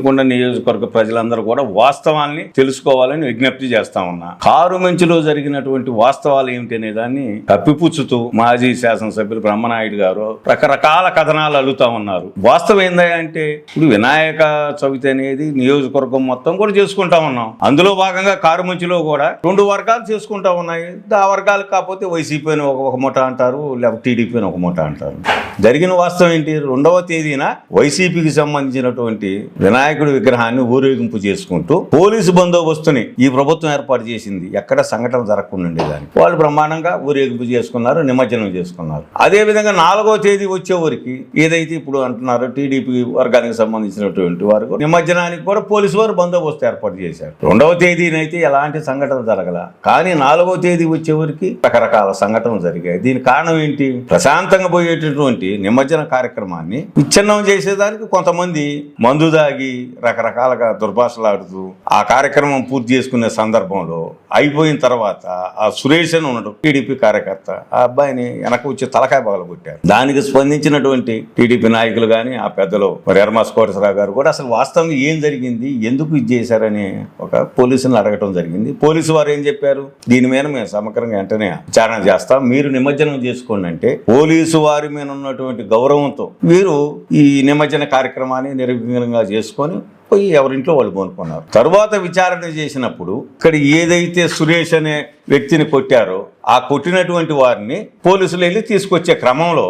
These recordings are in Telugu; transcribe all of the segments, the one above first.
కొండ నియోజకవర్గ ప్రజలందరూ కూడా వాస్తవాల్ని తెలుసుకోవాలని విజ్ఞప్తి చేస్తా ఉన్నా. కారు మంచిలో జరిగినటువంటి వాస్తవాలు ఏమిటి అనే దాన్ని కప్పిపుచ్చుతూ మాజీ శాసనసభ్యులు బ్రహ్మనాయుడు గారు రకరకాల కథనాలు అల్లుతా ఉన్నారు. వాస్తవం ఏందా అంటే ఇప్పుడు వినాయక చవితి అనేది నియోజకవర్గం మొత్తం కూడా చేసుకుంటా ఉన్నాం. అందులో భాగంగా కారు మంచిలో కూడా రెండు వర్గాలు చేసుకుంటా ఉన్నాయి. ఆ వర్గాలు కాకపోతే వైసీపీ అని ఒక ఒక ముఠ అంటారు లేకపోతే టీడీపీ అని ఒక ముఠ అంటారు. జరిగిన వాస్తవం ఏంటి? రెండవ తేదీన వైసీపీకి సంబంధించినటువంటి వినాయక వినాయకుడి విగ్రహాన్ని ఊరేగింపు చేసుకుంటూ పోలీసు బందోబస్తుని ఈ ప్రభుత్వం ఏర్పాటు చేసింది. ఎక్కడ సంఘటన జరగకుండా ఉండేదానికి వాళ్ళు బ్రహ్మాండంగా ఊరేగింపు చేసుకున్నారు నిమజ్జనం చేసుకున్నారు. అదే విధంగా నాలుగో తేదీ వచ్చేవారికి ఏదైతే ఇప్పుడు అంటున్నారో టీడీపీ వర్గానికి సంబంధించినటువంటి వారు నిమజ్జనానికి కూడా పోలీసు వారు బందోబస్తు ఏర్పాటు చేశారు. రెండవ తేదీనైతే ఎలాంటి సంఘటన జరగల. కానీ నాలుగో తేదీ వచ్చేవరికి రకరకాల సంఘటనలు జరిగాయి. దీని కారణం ఏంటి? ప్రశాంతంగా పోయేటటువంటి నిమజ్జన కార్యక్రమాన్ని విచ్ఛిన్నం చేసేదానికి కొంతమంది మందు దాగి రకరకాలుగా దుర్భాషలాడుతూ ఆ కార్యక్రమం పూర్తి చేసుకునే సందర్భంలో అయిపోయిన తర్వాత ఆ సురేష్ అని ఉన్నాడు టీడీపీ కార్యకర్త. ఆ అబ్బాయిని వెనక వచ్చి తలకాయ పగల కొట్టారు. దానికి స్పందించినటువంటి టీడీపీ నాయకులు కానీ ఆ పెద్దలు మరి ఎర్మాస్ కోటేశ్వరరావు గారు కూడా అసలు వాస్తవంగా ఏం జరిగింది ఎందుకు ఇది చేశారని ఒక పోలీసులను అడగటం జరిగింది. పోలీసు వారు ఏం చెప్పారు? దీని మీద మేము సమగ్రంగా వెంటనే విచారణ చేస్తాం. మీరు నిమజ్జనం చేసుకోండి అంటే పోలీసు వారి మీద ఉన్నటువంటి గౌరవంతో వీరు ఈ నిమజ్జన కార్యక్రమాన్ని నిర్విఘ్నంగా చేసుకుని పోయి ఎవరింట్లో వాళ్ళు కొనుక్కున్నారు తర్వాత విచారణ చేసినప్పుడు ఇక్కడ ఏదైతే సురేష్ అనే వ్యక్తిని కొట్టారో ఆ కొట్టినటువంటి వారిని పోలీసులు వెళ్ళి తీసుకొచ్చే క్రమంలో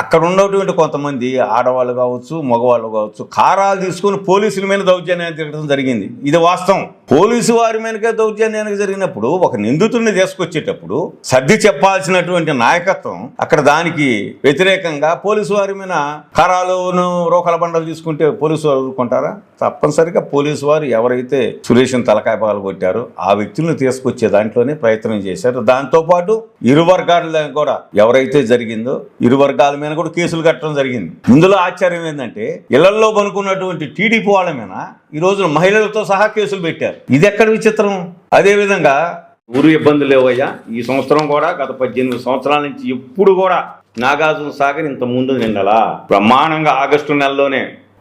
అక్కడ ఉన్నటువంటి కొంతమంది ఆడవాళ్ళు కావచ్చు మగవాళ్ళు కావచ్చు కారాలు తీసుకొని పోలీసుల మీద దౌర్జన్యాన్ని తిరగడం జరిగింది. ఇది వాస్తవం. పోలీసు వారి మీదకే దౌర్జన్యానికి జరిగినప్పుడు ఒక నిందితుడిని తీసుకొచ్చేటప్పుడు సర్ది చెప్పాల్సినటువంటి నాయకత్వం అక్కడ దానికి వ్యతిరేకంగా పోలీసు వారి మీద కారాలను రోకల బండలు తీసుకుంటే పోలీసు వారు ఊరుకుంటారా? తప్పనిసరిగా పోలీసు వారు ఎవరైతే సురేష్ని తలకాయ పగలు కొట్టారో ఆ వ్యక్తులను తీసుకొచ్చే దాంట్లోనే ప్రయత్నం చేశారు. దాంతోపాటు ఇరు వర్గాల కూడా ఎవరైతే జరిగిందో ఇరు వర్గాల మీద కూడా కేసులు కట్టడం జరిగింది. ఇందులో ఆశ్చర్యం ఏంటంటే ఇళ్ళలో పనుకున్నటువంటి టీడీపీ వాళ్ళ మీద ఈ రోజున మహిళలతో సహా కేసులు పెట్టారు. ఇది ఎక్కడ విచిత్రం? అదే విధంగా ఊరు ఇబ్బందులు లేవయ్యా. ఈ సంవత్సరం కూడా గత పద్దెనిమిది సంవత్సరాల నుంచి ఎప్పుడు కూడా నాగార్జున సాగర్ ఇంత ముందు నిండలా? బ్రహ్మాండంగా ఆగస్టు నెలలోనే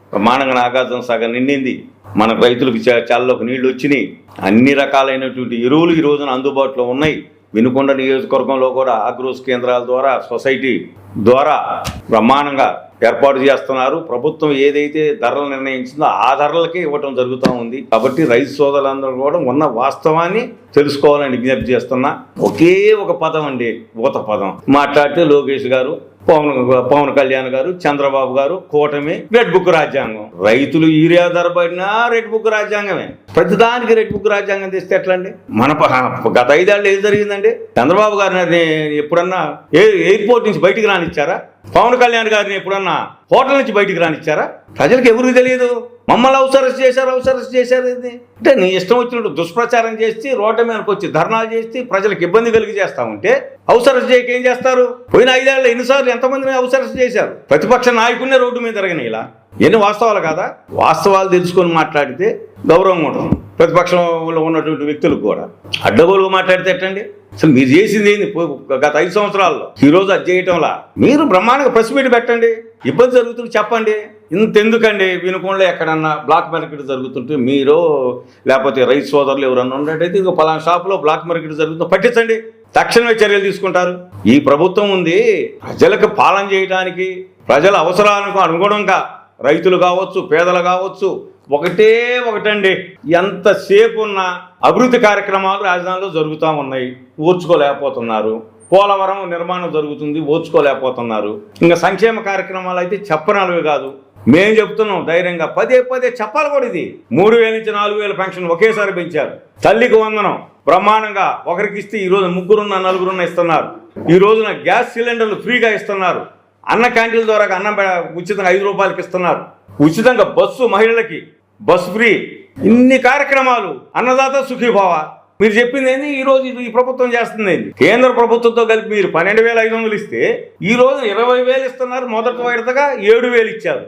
బ్రహ్మాండంగా నాగార్జున సాగర్ నిండింది. మన రైతులకు చా- చాలలోకి నీళ్ళు వచ్చినాయి. అన్ని రకాలైనటువంటి ఎరువులు ఈ రోజున అందుబాటులో ఉన్నాయి. వినుకొండ నియోజకవర్గంలో కూడా ఆగ్రోస్ కేంద్రాల ద్వారా సొసైటీ ద్వారా బ్రహ్మాండంగా ఏర్పాటు చేస్తున్నారు. ప్రభుత్వం ఏదైతే ధరలు నిర్ణయించిందో ఆ ధరలకే ఇవ్వటం జరుగుతూ ఉంది. కాబట్టి రైతు సోదరులందరూ కూడా ఉన్న వాస్తవాన్ని తెలుసుకోవాలని విజ్ఞప్తి చేస్తున్నా. ఒకే ఒక పదం అండి ఊత పదం. మాట్లాడితే లోకేష్ గారు పవన్ పవన్ కళ్యాణ్ గారు చంద్రబాబు గారు కూటమి రెడ్ బుక్ రాజ్యాంగం. రైతులు యూరియా ధర పడినా రెడ్ బుక్ రాజ్యాంగమే. ప్రతిదానికి రెడ్ బుక్ రాజ్యాంగం తెస్తే ఎట్లండి? మన గత ఐదేళ్ళు ఏం జరిగిందండి? చంద్రబాబు గారిని ఎప్పుడన్నా ఏ ఎయిర్పోర్ట్ నుంచి బయటికి రానిచ్చారా? పవన్ కళ్యాణ్ గారిని ఎప్పుడన్నా హోటల్ నుంచి బయటికి రానిచ్చారా? ప్రజలకు ఎవరికి తెలియదు? మమ్మల్ని అవసరస్ చేశారు అవసరస్ చేశారు ఇది అంటే నీ ఇష్టం వచ్చినట్టు దుష్ప్రచారం చేసి రోడ్డు మీదకి వచ్చి ధర్నాలు చేసి ప్రజలకు ఇబ్బంది కలిగి చేస్తా ఉంటే అవసరస్ చేయక ఏం చేస్తారు? పోయిన ఐదేళ్ళు ఎన్నిసార్లు ఎంతమందిని అవసరస్ చేశారు? ప్రతిపక్ష నాయకుడినే రోడ్డు మీద తిరగని ఇలా? ఎన్ని వాస్తవాలు కాదా? వాస్తవాలు తెలుసుకొని మాట్లాడితే గౌరవం ఉంటుంది ప్రతిపక్షంలో ఉన్నటువంటి వ్యక్తులకు కూడా. అడ్డగోలుగా మాట్లాడితే ఎట్టండి? అసలు మీరు చేసింది ఏంది? పో- గత ఐదు సంవత్సరాల్లో. ఈ రోజు అది చేయటంలా? మీరు బ్రహ్మాండంగా ప్రెస్ మీట్ పెట్టండి. ఇబ్బంది జరుగుతుంది చెప్పండి. ఇంతెందుకండి? వినుకోండి ఎక్కడన్నా బ్లాక్ మార్కెట్ జరుగుతుంటే మీరు లేకపోతే రైతు సోదరులు ఎవరన్నా ఉన్నట్టయితే ఇంకో పలానా షాపులో బ్లాక్ మార్కెట్ జరుగుతుంది పట్టించండి. తక్షణమే చర్యలు తీసుకుంటారు. ఈ ప్రభుత్వం ఉంది ప్రజలకు పాలన చేయడానికి ప్రజల అవసరాలకు అనుగుణంగా రైతులు కావచ్చు పేదలు కావచ్చు ఒకటే ఒకటండి. ఎంతసేపు ఉన్న అభివృద్ధి కార్యక్రమాలు రాజధానిలో జరుగుతూ ఉన్నాయి ఊర్చుకోలేకపోతున్నారు పోలవరం నిర్మాణం జరుగుతుంది ఓర్చుకోలేకపోతున్నారు. ఇంకా సంక్షేమ కార్యక్రమాలు అయితే చెప్పనలవి కాదు. మేం చెప్తున్నాం ధైర్యంగా. పదే పదే చెప్పాలి కూడా ఇది. మూడు వేల నుంచి నాలుగు వేల పెన్షన్ ఒకేసారి పెంచారు. తల్లికి వందనం. బ్రహ్మాండంగా ఒకరికి ఇస్తే ఈ రోజు ముగ్గురున్న నలుగురున్న ఇస్తున్నారు. ఈ రోజున గ్యాస్ సిలిండర్లు ఫ్రీగా ఇస్తున్నారు. అన్న క్యాంటీన్ల ద్వారా అన్నం ఉచితంగా ఐదు రూపాయలకి ఇస్తున్నారు. ఉచితంగా బస్సు మహిళలకి. Bus free. ఇన్ని కార్యక్రమాలు. అన్నదాత సుఖీభావ. మీరు చెప్పింది ఏంది? ఈ రోజు ఈ ప్రభుత్వం చేస్తుంది ఏంది? కేంద్ర ప్రభుత్వంతో కలిపి మీరు పన్నెండు వేల ఐదు వందలు ఇస్తే ఈ రోజు ఇరవై వేలు ఇస్తున్నారు మొదటి విడతగా ఏడు వేలు ఇచ్చారు.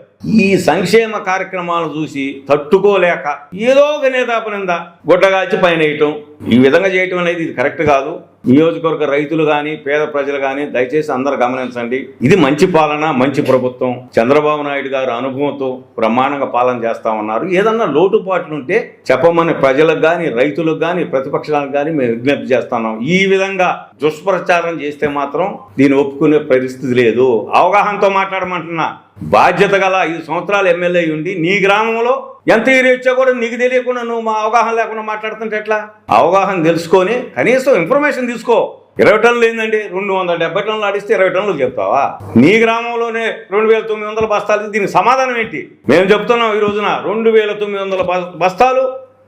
ఈ సంక్షేమ కార్యక్రమాలు చూసి తట్టుకోలేక ఏదో ఒక నేతాపనింద గుడ్డగాల్చి పైన వేయటం ఈ విధంగా చేయటం అనేది ఇది కరెక్ట్ కాదు. నియోజకవర్గ రైతులు కానీ పేద ప్రజలు కానీ దయచేసి అందరు గమనించండి. ఇది మంచి పాలన మంచి ప్రభుత్వం. చంద్రబాబు నాయుడు గారు అనుభవంతో బ్రహ్మాండంగా పాలన చేస్తా ఉన్నారు. ఏదన్నా లోటుపాట్లు ఉంటే చెప్పమని ప్రజలకు కానీ రైతులకు కానీ ప్రతిపక్షాలకు కానీ మేము విజ్ఞప్తి చేస్తున్నాం ఈ విధంగా దుష్ప్రచారం చేస్తే మాత్రం దీన్ని ఒప్పుకునే పరిస్థితి లేదు. అవగాహనతో మాట్లాడమంటున్నా. బాధ్యత గల ఐదు సంవత్సరాలు ఎమ్మెల్యే ఉండి నీ గ్రామంలో ఎంత ఏరియా ఇచ్చా కూడా నీకు తెలియకుండా నువ్వు మా అవగాహన లేకుండా మాట్లాడుతుంటే ఎట్లా? అవగాహన తెలుసుకొని కనీసం ఇన్ఫర్మేషన్ తీసుకో. ఇరవై టన్నులు ఏందండి? రెండు వందల డెబ్బై టన్నులు ఆడిస్తే ఇరవై టన్నులు చెప్తావా? నీ గ్రామంలోనే రెండు వేల తొమ్మిది వందల బస్తాలు దీనికి సమాధానం ఏంటి? మేము చెప్తున్నాం ఈ రోజున రెండు వేల తొమ్మిది వందల బస్తాలు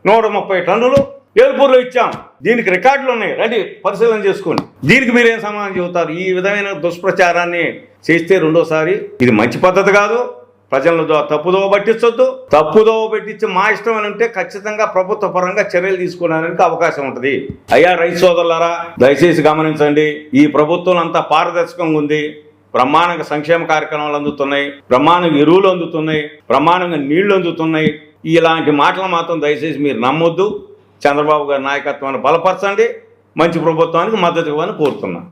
నూట ముప్పై టన్నులు ఏలుపూర్లో ఇచ్చాం. దీనికి రికార్డులు ఉన్నాయి. రెడీ. పరిశీలన చేసుకోండి. దీనికి మీరేం సమాధానం చెబుతారు? ఈ విధమైన దుష్ప్రచారాన్ని చేస్తే రెండోసారి ఇది మంచి పద్ధతి కాదు. ప్రజలను తప్పుదోవ పట్టించొద్దు. తప్పుదోవ పెట్టించి మా ఇష్టం అని ఉంటే ఖచ్చితంగా ప్రభుత్వ పరంగా చర్యలు తీసుకోవడానికి అవకాశం ఉంటుంది. అయ్యా రైతు సోదరులారా దయచేసి గమనించండి. ఈ ప్రభుత్వం అంతా పారదర్శకంగా ఉంది. బ్రహ్మాండంగా సంక్షేమ కార్యక్రమాలు అందుతున్నాయి. బ్రహ్మాండంగా ఎరువులు అందుతున్నాయి. బ్రహ్మాండంగా నీళ్ళు అందుతున్నాయి. ఇలాంటి మాటలు మాత్రం దయచేసి మీరు నమ్మొద్దు. చంద్రబాబు గారి నాయకత్వాన్ని బలపరచండి. మంచి ప్రభుత్వానికి మద్దతు ఇవ్వని కోరుతున్నాను